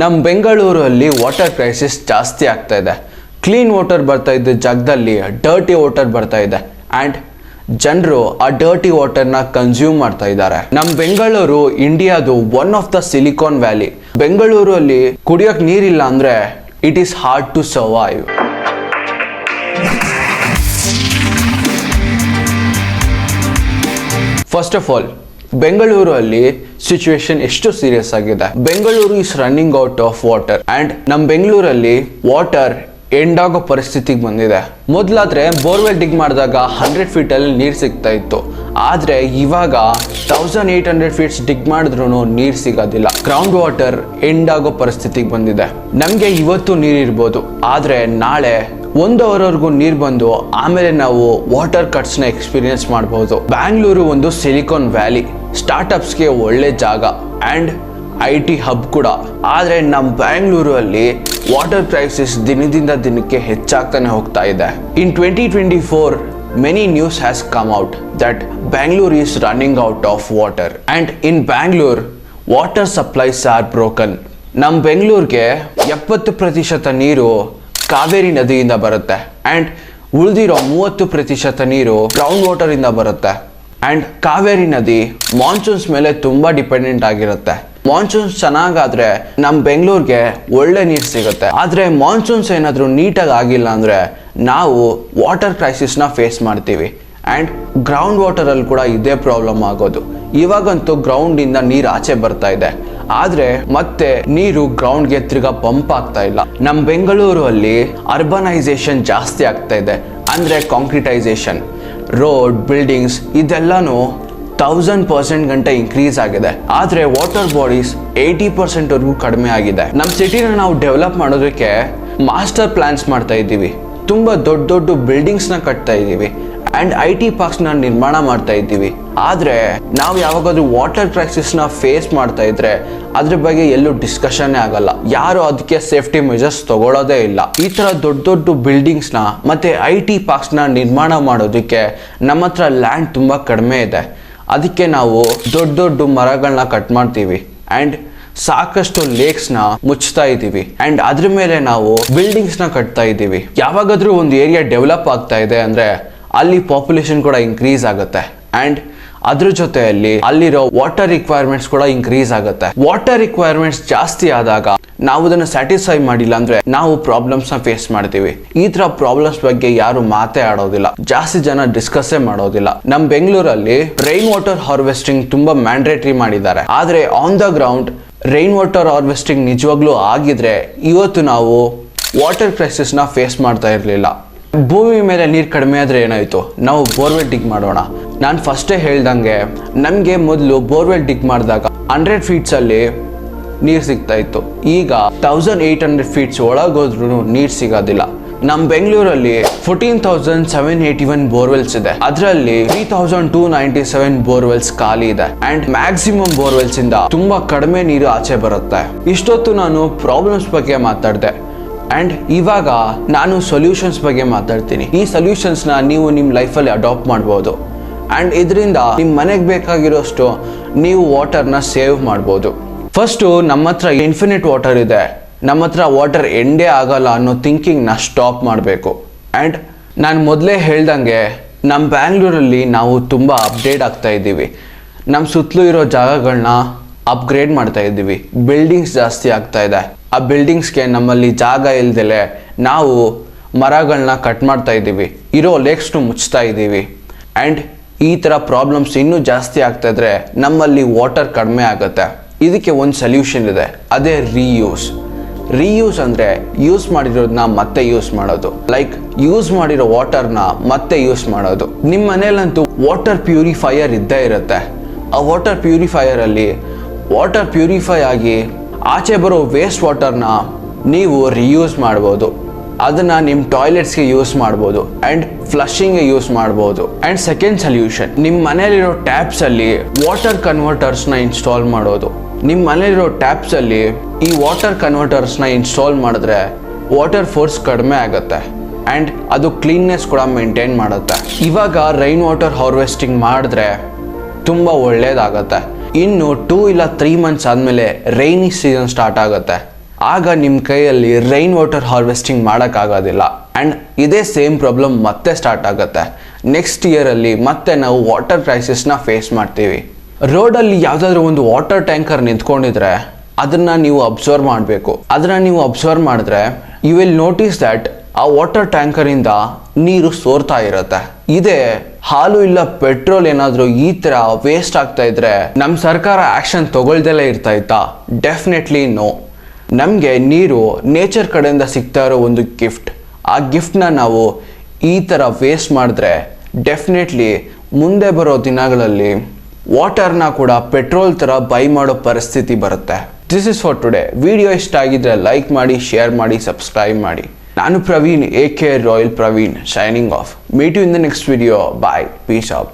ನಮ್ಮ ಬೆಂಗಳೂರಲ್ಲಿ water crisis ಜಾಸ್ತಿ ಆಗ್ತಾ ಇದೆ. ಕ್ಲೀನ್ ವಾಟರ್ ಬರ್ತಾ ಇದ್ದ ಜಾಗದಲ್ಲಿ ಡರ್ಟಿ ವಾಟರ್ ಬರ್ತಾ ಇದೆ. ಆ್ಯಂಡ್ ಜನರು ಆ ಡರ್ಟಿ ವಾಟರ್ನ ಕನ್ಸ್ಯೂಮ್ ಮಾಡ್ತಾ ಇದ್ದಾರೆ. ನಮ್ಮ ಬೆಂಗಳೂರು ಇಂಡಿಯಾದು one of the Silicon Valley ಬೆಂಗಳೂರಲ್ಲಿ ಕುಡಿಯೋಕೆ ನೀರಿಲ್ಲ ಅಂದರೆ it is hard to survive first of all ಬೆಂಗಳೂರಲ್ಲಿ ಸಿಚುವೇಶನ್ ಎಷ್ಟು ಸೀರಿಯಸ್ ಆಗಿದೆ? Bengaluru is running out of water and ನಮ್ಮ ಬೆಂಗಳೂರಲ್ಲಿ ವಾಟರ್ ಎಂಡ್ ಆಗೋ ಪರಿಸ್ಥಿತಿಗೆ ಬಂದಿದೆ. ಮೊದಲಾದ್ರೆ ಬೋರ್ವೆಲ್ ಡಿಗ್ ಮಾಡಿದಾಗ ಹಂಡ್ರೆಡ್ ಫೀಟಲ್ಲಿ ನೀರು ಸಿಗ್ತಾ ಇತ್ತು. ಆದರೆ ಇವಾಗ thousand eight hundred feets dig ಮಾಡಿದ್ರು ನೀರು ಸಿಗೋದಿಲ್ಲ. ಗ್ರೌಂಡ್ ವಾಟರ್ ಎಂಡ್ ಆಗೋ ಪರಿಸ್ಥಿತಿಗೆ ಬಂದಿದೆ. ನಮಗೆ ಇವತ್ತು ನೀರಿರ್ಬೋದು ಆದರೆ ನಾಳೆ ಒಂದು ಅವರ್ವರೆಗೂ ನೀರು ಬಂದು, ಆಮೇಲೆ ನಾವು ವಾಟರ್ ಕಟ್ಸ್ನ ಎಕ್ಸ್ಪೀರಿಯನ್ಸ್ ಮಾಡಬಹುದು ಬ್ಯಾಂಗ್ಳೂರು ಒಂದು ಸಿಲಿಕಾನ್ ವ್ಯಾಲಿ ಸ್ಟಾರ್ಟ್ಅಪ್ಸ್ಗೆ ಒಳ್ಳೆ ಜಾಗ ಆ್ಯಂಡ್ ಐ ಟಿ ಹಬ್ ಕೂಡ. ಆದರೆ ನಮ್ಮ ಬ್ಯಾಂಗ್ಳೂರಲ್ಲಿ ವಾಟರ್ ಕ್ರೈಸಿಸ್ ದಿನದಿಂದ ದಿನಕ್ಕೆ ಹೆಚ್ಚಾಗ್ತಾನೆ ಹೋಗ್ತಾ ಇದೆ. In twenty twenty four many news has come out that Bangalore is running out of water and in Bangalore water supplies are broken ನಮ್ಮ ಬೆಂಗಳೂರಿಗೆ ಎಪ್ಪತ್ತು ಪ್ರತಿಶತ ನೀರು ಕಾವೇರಿ ನದಿಯಿಂದ ಬರುತ್ತೆ. ಆ್ಯಂಡ್ ಉಳಿದಿರೋ ಮೂವತ್ತು ಪ್ರತಿಶತ ನೀರು ಗ್ರೌಂಡ್ ವಾಟರ್ ಇಂದ ಬರುತ್ತೆ. ಆ್ಯಂಡ್ ಕಾವೇರಿ ನದಿ ಮಾನ್ಸೂನ್ಸ್ ಮೇಲೆ ತುಂಬ ಡಿಪೆಂಡೆಂಟ್ ಆಗಿರುತ್ತೆ. ಮಾನ್ಸೂನ್ಸ್ ಚೆನ್ನಾಗಾದ್ರೆ ನಮ್ಮ ಬೆಂಗಳೂರಿಗೆ ಒಳ್ಳೆ ನೀರು ಸಿಗುತ್ತೆ. ಆದರೆ ಮಾನ್ಸೂನ್ಸ್ ಏನಾದರೂ ನೀಟಾಗಿ ಆಗಿಲ್ಲ ಅಂದರೆ ನಾವು ವಾಟರ್ ಕ್ರೈಸಿಸ್ನ ಫೇಸ್ ಮಾಡ್ತೀವಿ. ಆ್ಯಂಡ್ ಗ್ರೌಂಡ್ ವಾಟರಲ್ಲಿ ಕೂಡ ಇದೇ ಪ್ರಾಬ್ಲಮ್ ಆಗೋದು. ಇವಾಗಂತೂ ಗ್ರೌಂಡಿಂದ ನೀರು ಆಚೆ ಬರ್ತಾ ಇದೆ. ಆದರೆ ಮತ್ತೆ ನೀರು ಗ್ರೌಂಡ್ಗೆ ತಿರ್ಗಾ ಪಂಪ್ ಆಗ್ತಾ ಇಲ್ಲ. ನಮ್ಮ ಬೆಂಗಳೂರು ಅಲ್ಲಿ ಅರ್ಬನೈಸೇಷನ್ ಜಾಸ್ತಿ ಆಗ್ತಾ ಇದೆ. ಅಂದ್ರೆ ಕಾಂಕ್ರಿಟೈಸೇಷನ್ ರೋಡ್ ಬಿಲ್ಡಿಂಗ್ಸ್ ಇದೆಲ್ಲಾನು ತೌಸಂಡ್ ಪರ್ಸೆಂಟ್ ಗಂಟೆ ಇನ್ಕ್ರೀಸ್ ಆಗಿದೆ. ಆದರೆ ವಾಟರ್ ಬಾಡೀಸ್ ಏಯ್ಟಿ ಪರ್ಸೆಂಟ್ವರೆಗೂ ಕಡಿಮೆ ಆಗಿದೆ. ನಮ್ಮ ಸಿಟಿನ ನಾವು ಡೆವಲಪ್ ಮಾಡೋದಕ್ಕೆ ಮಾಸ್ಟರ್ ಪ್ಲಾನ್ಸ್ ಮಾಡ್ತಾ ಇದ್ದೀವಿ. ತುಂಬ ದೊಡ್ಡ ದೊಡ್ಡ ಬಿಲ್ಡಿಂಗ್ಸ್ನ ಕಟ್ತಾ ಇದ್ದೀವಿ. ಆ್ಯಂಡ್ ಐ ಟಿ ಪಾರ್ಕ್ಸ್ನ ನಿರ್ಮಾಣ ಮಾಡ್ತಾ ಇದ್ದೀವಿ. ಆದ್ರೆ ನಾವು ಯಾವಾಗಾದ್ರೂ ವಾಟರ್ ಕ್ರೈಸಿಸ್ನ ಫೇಸ್ ಮಾಡ್ತಾ ಇದ್ರೆ ಅದ್ರ ಬಗ್ಗೆ ಎಲ್ಲೂ ಡಿಸ್ಕಷನ್ನೇ ಆಗಲ್ಲ. ಯಾರು ಅದಕ್ಕೆ ಸೇಫ್ಟಿ ಮೆಜರ್ಸ್ ತಗೊಳ್ಳೋದೇ ಇಲ್ಲ. ಈ ತರ ದೊಡ್ಡ ದೊಡ್ಡ ಬಿಲ್ಡಿಂಗ್ಸ್ನ ಮತ್ತೆ ಐ ಟಿ ಪಾರ್ಕ್ಸ್ನ ನಿರ್ಮಾಣ ಮಾಡೋದಕ್ಕೆ ನಮ್ಮ ಹತ್ರ ಲ್ಯಾಂಡ್ ತುಂಬಾ ಕಡಿಮೆ ಇದೆ. ಅದಕ್ಕೆ ನಾವು ದೊಡ್ಡ ದೊಡ್ಡ ಮರಗಳನ್ನ ಕಟ್ ಮಾಡ್ತೀವಿ. ಅಂಡ್ ಸಾಕಷ್ಟು ಲೇಕ್ಸ್ನ ಮುಚ್ತಾ ಇದೀವಿ ಅಂಡ್ ಅದ್ರ ಮೇಲೆ ನಾವು ಬಿಲ್ಡಿಂಗ್ಸ್ನ ಕಟ್ತಾ ಇದೀವಿ ಯಾವಾಗಾದ್ರೂ ಒಂದು ಏರಿಯಾ ಡೆವಲಪ್ ಆಗ್ತಾ ಇದೆ ಅಂದ್ರೆ ಅಲ್ಲಿ ಪಾಪ್ಯುಲೇಷನ್ ಕೂಡ ಇನ್ಕ್ರೀಸ್ ಆಗುತ್ತೆ. ಅಂಡ್ ಅದ್ರ ಜೊತೆಯಲ್ಲಿ ಅಲ್ಲಿರೋ ವಾಟರ್ ರಿಕ್ವೈರ್ಮೆಂಟ್ಸ್ ಕೂಡ ಇನ್ಕ್ರೀಸ್ ಆಗುತ್ತೆ. ವಾಟರ್ ರಿಕ್ವೈರ್ಮೆಂಟ್ಸ್ ಜಾಸ್ತಿ ಆದಾಗ ನಾವು ಅದನ್ನ ಸ್ಯಾಟಿಸ್ಫೈ ಮಾಡಿಲ್ಲ ಅಂದ್ರೆ ನಾವು ಪ್ರಾಬ್ಲಮ್ಸ್ನ ಫೇಸ್ ಮಾಡ್ತೀವಿ. ಈ ತರ ಪ್ರಾಬ್ಲಮ್ಸ್ ಬಗ್ಗೆ ಯಾರು ಮಾತೇ ಆಡೋದಿಲ್ಲ. ಜಾಸ್ತಿ ಜನ ಡಿಸ್ಕಸ್ಸೇ ಮಾಡೋದಿಲ್ಲ. ನಮ್ ಬೆಂಗಳೂರಲ್ಲಿ ರೈನ್ ವಾಟರ್ ಹಾರ್ವೆಸ್ಟಿಂಗ್ ತುಂಬಾ ಮ್ಯಾಂಡೇಟರಿ ಮಾಡಿದ್ದಾರೆ. ಆದ್ರೆ on the ground rain water harvesting ನಿಜವಾಗ್ಲೂ ಆಗಿದ್ರೆ ಇವತ್ತು ನಾವು ವಾಟರ್ ಕ್ರೈಸಿಸ್ನ ಫೇಸ್ ಮಾಡ್ತಾ ಇರಲಿಲ್ಲ. ಭೂಮಿ ಮೇಲೆ ನೀರು ಕಡಿಮೆ ಆದರೆ ಏನಾಯಿತು? ನಾವು ಬೋರ್ವೆಲ್ ಡಿಗ್ ಮಾಡೋಣ. ನಾನು ಫಸ್ಟೇ ಹೇಳ್ದಂಗೆ, ನಮಗೆ ಮೊದಲು ಬೋರ್ವೆಲ್ ಡಿಗ್ ಮಾಡಿದಾಗ ಹಂಡ್ರೆಡ್ ಫೀಟ್ಸಲ್ಲಿ ನೀರು ಸಿಗ್ತಾ ಇತ್ತು. ಈಗ ತೌಸಂಡ್ ಏಯ್ಟ್ ಹಂಡ್ರೆಡ್ ಫೀಟ್ಸ್ ಒಳಗೋದ್ರೂ ನೀರು ಸಿಗೋದಿಲ್ಲ. ನಮ್ಮ ಬೆಂಗಳೂರಲ್ಲಿ fourteen thousand seven eighty one borewells ಇದೆ. ಅದರಲ್ಲಿ three thousand two ninety seven borewells ಖಾಲಿ ಇದೆ. ಅಂಡ್ ಮ್ಯಾಕ್ಸಿಮಮ್ ಬೋರ್ವೆಲ್ಸ್ ಇಂದ ತುಂಬಾ ಕಡಿಮೆ ನೀರು ಆಚೆ ಬರುತ್ತೆ. ಇಷ್ಟೊತ್ತು ನಾನು ಪ್ರಾಬ್ಲಮ್ಸ್ ಬಗ್ಗೆ ಮಾತಾಡಿದೆ. ಅಂಡ್ ಇವಾಗ ನಾನು ಸೊಲ್ಯೂಷನ್ಸ್ ಬಗ್ಗೆ ಮಾತಾಡ್ತೀನಿ. ಈ ಸೊಲ್ಯೂಷನ್ಸ್ನ ನೀವು ನಿಮ್ಮ ಲೈಫಲ್ಲಿ ಅಡಾಪ್ಟ್ ಮಾಡ್ಬೋದು. ಆ್ಯಂಡ್ ಇದರಿಂದ ನಿಮ್ಮ ಮನೆಗೆ ಬೇಕಾಗಿರೋಷ್ಟು ನೀವು ವಾಟರ್ನ ಸೇವ್ ಮಾಡ್ಬೋದು. ಫಸ್ಟು ನಮ್ಮ ಹತ್ರ ಇನ್ಫಿನಿಟ್ ವಾಟರ್ ಇದೆ. ನಮ್ಮ ಹತ್ರ ವಾಟರ್ ಎಂಡೇ ಆಗಲ್ಲ ಅನ್ನೋ ಥಿಂಕಿಂಗ್ನ ಸ್ಟಾಪ್ ಮಾಡಬೇಕು. ಆ್ಯಂಡ್ ನಾನು ಮೊದಲೇ ಹೇಳ್ದಂಗೆ ನಮ್ಮ ಬ್ಯಾಂಗ್ಳೂರಲ್ಲಿ ನಾವು ತುಂಬ ಅಪ್ಡೇಟ್ ಆಗ್ತಾ ಇದ್ದೀವಿ. ನಮ್ಮ ಸುತ್ತಲೂ ಇರೋ ಜಾಗಗಳನ್ನ ಅಪ್ಗ್ರೇಡ್ ಮಾಡ್ತಾ ಇದ್ದೀವಿ. ಬಿಲ್ಡಿಂಗ್ಸ್ ಜಾಸ್ತಿ ಆಗ್ತಾ ಇದೆ. ಆ ಬಿಲ್ಡಿಂಗ್ಸ್ಗೆ ನಮ್ಮಲ್ಲಿ ಜಾಗ ಇಲ್ದಲೆ ನಾವು ಮರಗಳನ್ನ ಕಟ್ ಮಾಡ್ತಾ ಇದ್ದೀವಿ. ಇರೋ ಲೇಕ್ಸ್ನು ಮುಚ್ತಾ ಇದ್ದೀವಿ. ಆ್ಯಂಡ್ ಈ ಥರ ಪ್ರಾಬ್ಲಮ್ಸ್ ಇನ್ನೂ ಜಾಸ್ತಿ ಆಗ್ತಾ ಇದ್ರೆ ನಮ್ಮಲ್ಲಿ ವಾಟರ್ ಕಡಿಮೆ ಆಗುತ್ತೆ. ಇದಕ್ಕೆ ಒಂದು ಸೊಲ್ಯೂಷನ್ ಇದೆ. ಅದೇ ರೀಯೂಸ್ ರೀಯೂಸ್ ಅಂದರೆ ಯೂಸ್ ಮಾಡಿರೋದನ್ನ ಮತ್ತೆ ಯೂಸ್ ಮಾಡೋದು. ಲೈಕ್ ಯೂಸ್ ಮಾಡಿರೋ ವಾಟರ್ನ ಮತ್ತೆ ಯೂಸ್ ಮಾಡೋದು. ನಿಮ್ಮ ಮನೇಲಂತೂ ವಾಟರ್ ಪ್ಯೂರಿಫೈಯರ್ ಇದ್ದೇ ಇರುತ್ತೆ. ಆ ವಾಟರ್ ಪ್ಯೂರಿಫೈಯರಲ್ಲಿ ವಾಟರ್ ಪ್ಯೂರಿಫೈ ಆಗಿ ಆಚೆ ಬರೋ ವೇಸ್ಟ್ ವಾಟರ್ನ ನೀವು ರಿಯೂಸ್ ಮಾಡ್ಬೋದು. ಅದನ್ನು ನಿಮ್ಮ ಟಾಯ್ಲೆಟ್ಸ್ಗೆ ಯೂಸ್ ಮಾಡ್ಬೋದು ಆ್ಯಂಡ್ ಫ್ಲಶಿಂಗ್ಗೆ ಯೂಸ್ ಮಾಡ್ಬೋದು. ಆ್ಯಂಡ್ ಸೆಕೆಂಡ್ ಸೊಲ್ಯೂಷನ್ ನಿಮ್ಮ ಮನೇಲಿರೋ ಟ್ಯಾಪ್ಸಲ್ಲಿ ವಾಟರ್ ಕನ್ವರ್ಟರ್ಸ್ನ ಇನ್ಸ್ಟಾಲ್ ಮಾಡೋದು. ನಿಮ್ಮ ಮನೇಲಿರೋ ಟ್ಯಾಪ್ಸಲ್ಲಿ ಈ ವಾಟರ್ ಕನ್ವರ್ಟರ್ಸ್ನ ಇನ್ಸ್ಟಾಲ್ ಮಾಡಿದ್ರೆ ವಾಟರ್ ಫೋರ್ಸ್ ಕಡಿಮೆ ಆಗುತ್ತೆ. ಆ್ಯಂಡ್ ಅದು ಕ್ಲೀನ್ನೆಸ್ ಕೂಡ ಮೇಂಟೈನ್ ಮಾಡುತ್ತೆ. ಇವಾಗ ರೈನ್ ವಾಟರ್ ಹಾರ್ವೆಸ್ಟಿಂಗ್ ಮಾಡಿದ್ರೆ ತುಂಬ ಒಳ್ಳೇದಾಗತ್ತೆ. ಇನ್ನು ಟೂ ಇಲ್ಲ ತ್ರೀ ಮಂತ್ಸ್ ಆದಮೇಲೆ ರೈನಿ ಸೀಸನ್ ಸ್ಟಾರ್ಟ್ ಆಗುತ್ತೆ. ಆಗ ನಿಮ್ಮ ಕೈಯಲ್ಲಿ ರೈನ್ ವಾಟರ್ ಹಾರ್ವೆಸ್ಟಿಂಗ್ ಮಾಡೋಕ್ಕಾಗೋದಿಲ್ಲ ಆ್ಯಂಡ್ ಇದೇ ಸೇಮ್ ಪ್ರಾಬ್ಲಮ್ ಮತ್ತೆ ಸ್ಟಾರ್ಟ್ ಆಗುತ್ತೆ. ನೆಕ್ಸ್ಟ್ ಇಯರಲ್ಲಿ ಮತ್ತೆ ನಾವು ವಾಟರ್ ಕ್ರೈಸಿಸ್ನ ಫೇಸ್ ಮಾಡ್ತೀವಿ. ರೋಡಲ್ಲಿ ಯಾವುದಾದ್ರೂ ಒಂದು ವಾಟರ್ ಟ್ಯಾಂಕರ್ ನಿಂತ್ಕೊಂಡಿದ್ರೆ ಅದನ್ನ ನೀವು ಅಬ್ಸರ್ವ್ ಮಾಡಬೇಕು. ಅದನ್ನ ನೀವು ಅಬ್ಸರ್ವ್ ಮಾಡಿದ್ರೆ ಯು ವಿಲ್ ನೋಟಿಸ್ ದ್ಯಾಟ್ ಆ ವಾಟರ್ ಟ್ಯಾಂಕರಿಂದ ನೀರು ಸೋರ್ತಾ ಇರುತ್ತೆ. ಇದೇ ಹಾಲು ಇಲ್ಲ ಪೆಟ್ರೋಲ್ ಏನಾದರೂ ಈ ತರ ವೇಸ್ಟ್ ಆಗ್ತಾ ಇದ್ರೆ ನಮ್ಮ ಸರ್ಕಾರ ಆಕ್ಷನ್ ತಗೊಳ್ದೆಲ್ಲ ಇರ್ತಾ ಇತ್ತಾ? ಡೆಫಿನೆಟ್ಲಿ ನೋ ನಮಗೆ ನೀರು ನೇಚರ್ ಕಡೆಯಿಂದ ಸಿಗ್ತಾ ಇರೋ ಒಂದು ಗಿಫ್ಟ್ ಆ ಗಿಫ್ಟ್ನ ನಾವು ಈ ಥರ ವೇಸ್ಟ್ ಮಾಡಿದ್ರೆ ಡೆಫಿನೆಟ್ಲಿ ಮುಂದೆ ಬರೋ ದಿನಗಳಲ್ಲಿ ವಾಟರ್ನ ಕೂಡ ಪೆಟ್ರೋಲ್ ಥರ ಬೈ ಮಾಡೋ ಪರಿಸ್ಥಿತಿ ಬರುತ್ತೆ. This is for today video ಇಷ್ಟ ಆಗಿದ್ರೆ ಲೈಕ್ ಮಾಡಿ ಶೇರ್ ಮಾಡಿ ಸಬ್ಸ್ಕ್ರೈಬ್ ಮಾಡಿ. ನಾನು Praveen A K Royal Praveen signing off meet you in the next video bye peace off